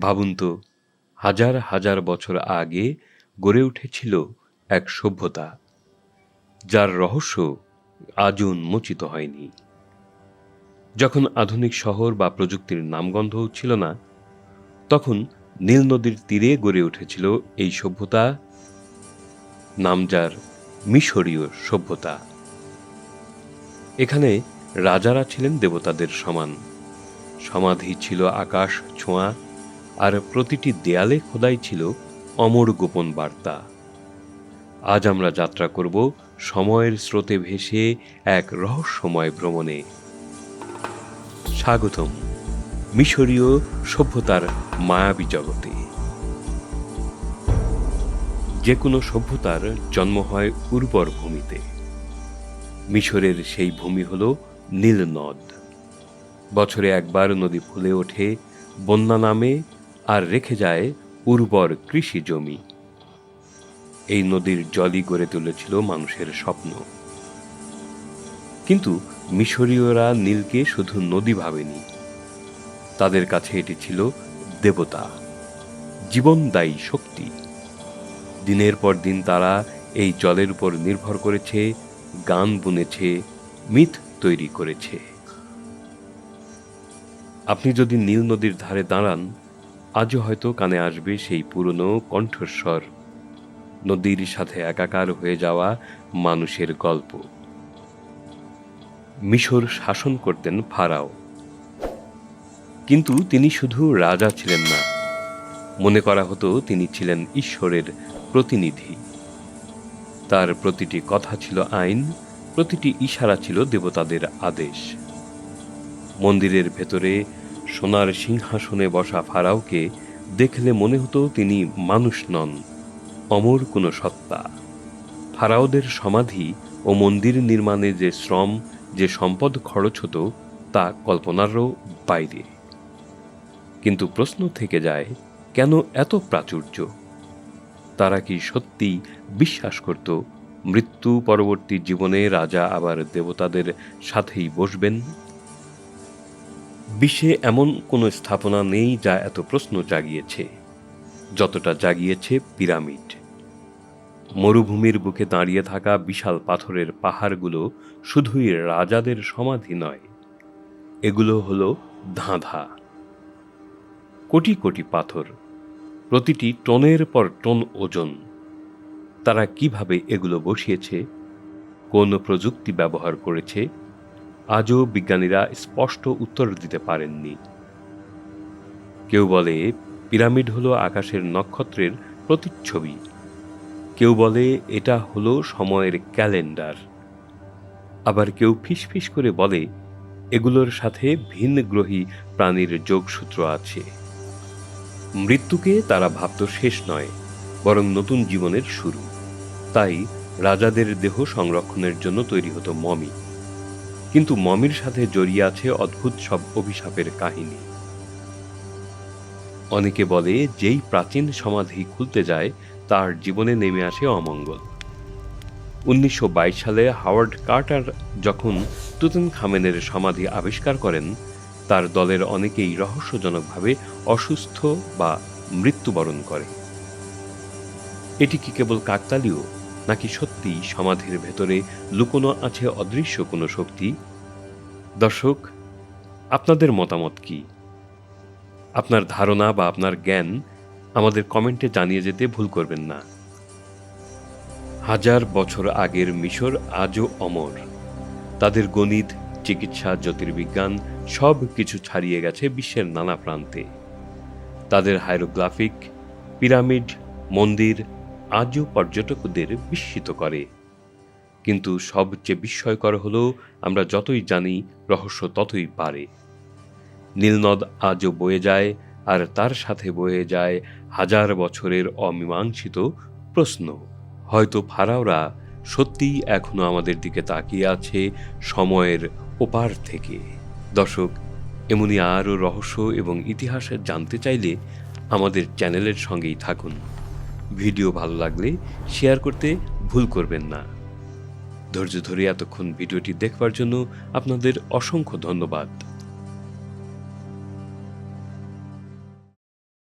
ভাবুন তো, হাজার হাজার বছর আগে গড়ে উঠেছিল এক সভ্যতা, যার রহস্য আজও উন্মোচিত হয়নি। যখন আধুনিক শহর বা প্রযুক্তির নামগন্ধ ছিল না, তখন নীল নদীর তীরে গড়ে উঠেছিল এই সভ্যতা, নাম যার মিশরীয় সভ্যতা। এখানে রাজারা ছিলেন দেবতাদের সমান। সমাধি ছিল আকাশ ছোঁয়া আর প্রতিটি দেয়ালে খোদাই ছিল অমর গোপন বার্তা। আজ আমরা যাত্রা করব সময়ের স্রোতে ভেসে এক রহস্যময় ভ্রমণে। স্বাগতম মিশরীয় সভ্যতার মায়াবী জগতে। যে কোনো সভ্যতার জন্ম হয় উর্বর ভূমিতে। মিশরের সেই ভূমি হল নীল নদ। বছরে একবার নদী ফুলে ওঠে বন্যা নামে আর রেখে যায় উর্বর কৃষি জমি। এই নদীর জলই গড়ে তুলেছিল মানুষের স্বপ্ন। কিন্তু মিশরীয়রা নীলকে শুধু নদী ভাবেনি। তাদের কাছে এটি ছিল দেবতা, জীবনদায়ী শক্তি। দিনের পর দিন তারা এই জলের উপর নির্ভর করেছে, গান বুনেছে, মিথ তৈরি করেছে। আপনি যদি নীল নদীর ধারে দাঁড়ান আজও হয়তো কানে আসবে সেই পুরনো কণ্ঠস্বর, নদীর সাথে একাকার হয়ে যাওয়া মানুষের গল্প। মিশর শাসন করতেন ফারাও। কিন্তু তিনি শুধু রাজা ছিলেন না, মনে করা হতো তিনি ছিলেন ঈশ্বরের প্রতিনিধি। তার প্রতিটি কথা ছিল আইন, প্রতিটি ইশারা ছিল দেবতাদের আদেশ। মন্দিরের ভেতরে সোনার সিংহাসনে বসা ফারাওকে দেখলে মনে হতো তিনি মানুষ নন, অমর কোনো সত্তা। ফারাওদের সমাধি ও মন্দির নির্মাণে যে শ্রম, যে সম্পদ খরচ হতো, তা কল্পনারও বাইরে। কিন্তু প্রশ্ন থেকে যায়, কেন এত প্রাচুর্য? তারা কি সত্যি বিশ্বাস করত, মৃত্যু পরবর্তী জীবনে রাজা আবার দেবতাদের সাথেই বসবেন? বিশ্বে এমন কোনো স্থাপনা নেই যা এত প্রশ্ন জাগিয়েছে, যতটা জাগিয়েছে পিরামিড। মরুভূমির বুকে দাঁড়িয়ে থাকা বিশাল পাথরের পাহাড়গুলো শুধুই রাজাদের সমাধি নয়, এগুলো হলো ধাঁধা। কোটি কোটি পাথর, প্রতিটি টনের পর টন ওজন। তারা কীভাবে এগুলো বসিয়েছে, কোন প্রযুক্তি ব্যবহার করেছে আজও বিজ্ঞানীরা স্পষ্ট উত্তর দিতে পারেননি। কেউ বলে, পিরামিড হলো আকাশের নক্ষত্রের প্রতিচ্ছবি। কেউ বলে, এটা হলো সময়ের ক্যালেন্ডার। আবার কেউ ফিসফিস করে বলে, এগুলোর সাথে ভিন্ন গ্রহী প্রাণীর যোগসূত্র আছে। মৃত্যুকে তারা ভাবত শেষ নয়, বরং নতুন জীবনের শুরু। তাই রাজাদের দেহ সংরক্ষণের জন্য তৈরি হতো মমি। কিন্তু মমির সাথে জড়িয়ে আছে অদ্ভুত সব অভিশাপের কাহিনী। অনেকে বলে, যেই প্রাচীন সমাধি খুলতে যায়, তার জীবনে নেমে আসে অমঙ্গল। উনিশশো বাইশ সালে হাওয়ার্ড কার্টার যখন তুতুন খামেনের সমাধি আবিষ্কার করেন, তার দলের অনেকেই রহস্যজনকভাবে অসুস্থ বা মৃত্যুবরণ করে। এটি কি কেবল কাকতালীয়? নাকি সত্যি সমাধির ভেতরে লুকোনো আছে অদৃশ্য কোনো শক্তি? দর্শক, আপনাদের মতামত কি? আপনার ধারণা বা আপনার জ্ঞান আমাদের কমেন্টে জানিয়ে যেতে ভুল করবেন না। হাজার বছর আগের মিশর আজও অমর। তাদের গণিত, চিকিৎসা, জ্যোতির্বিজ্ঞান সব কিছু ছাড়িয়ে গেছে বিশ্বের নানা প্রান্তে। তাদের হাইরোগ্রাফিক পিরামিড, মন্দির আজও পর্যটকদের বিস্মিত করে। কিন্তু সবচেয়ে বিস্ময়কর হল, আমরা যতই জানি, রহস্য ততই পারে নীলনদ আজও বয়ে যায়, আর তার সাথে বয়ে যায় হাজার বছরের অমীমাংসিত প্রশ্ন। হয়তো ফারাওরা সত্যিই এখনও আমাদের দিকে তাকিয়ে আছে সময়ের ওপার থেকে। দর্শক, এমনই আরও রহস্য এবং ইতিহাস জানতে চাইলে আমাদের চ্যানেলের সঙ্গেই থাকুন। ভিডিও ভালো লাগলে শেয়ার করতে ভুল করবেন না। ধৈর্য ধরে এতক্ষণ ভিডিওটি দেখবার জন্য আপনাদের অসংখ্য ধন্যবাদ।